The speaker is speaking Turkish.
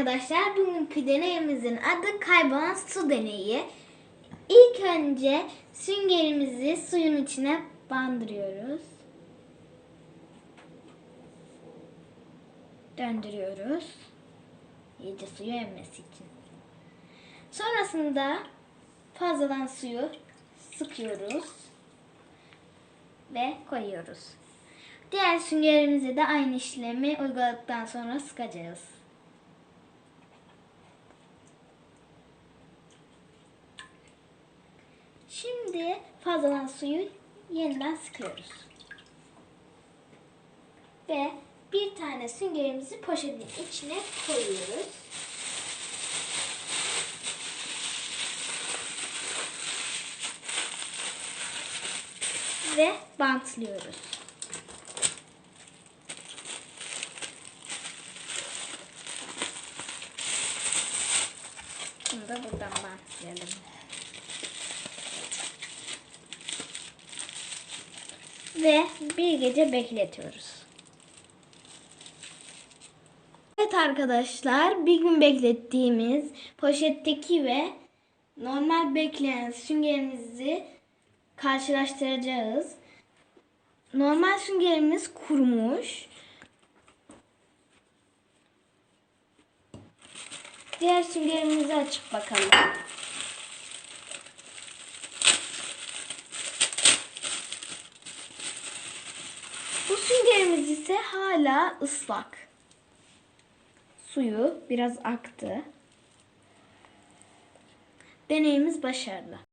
arkadaşlar. Bugünkü deneyimizin adı kaybolan su deneyi. İlk önce süngerimizi suyun içine bandırıyoruz. Döndürüyoruz. İyice suyu emmesi için. Sonrasında fazladan suyu sıkıyoruz ve koyuyoruz. Diğer süngerimize de aynı işlemi uyguladıktan sonra sıkacağız. Şimdi fazladan suyu yeniden sıkıyoruz. Ve bir tane süngerimizi poşetin içine koyuyoruz. Ve bantlıyoruz. Bunu da buradan bantlayalım. Ve bir gece bekletiyoruz. Evet arkadaşlar bir gün beklettiğimiz poşetteki ve normal bekleyen süngerimizi karşılaştıracağız. Normal süngerimiz kurumuş. Diğer süngerimizi açıp bakalım. Bu süngerimiz ise hala ıslak. Suyu biraz aktı. Deneyimiz başarılı.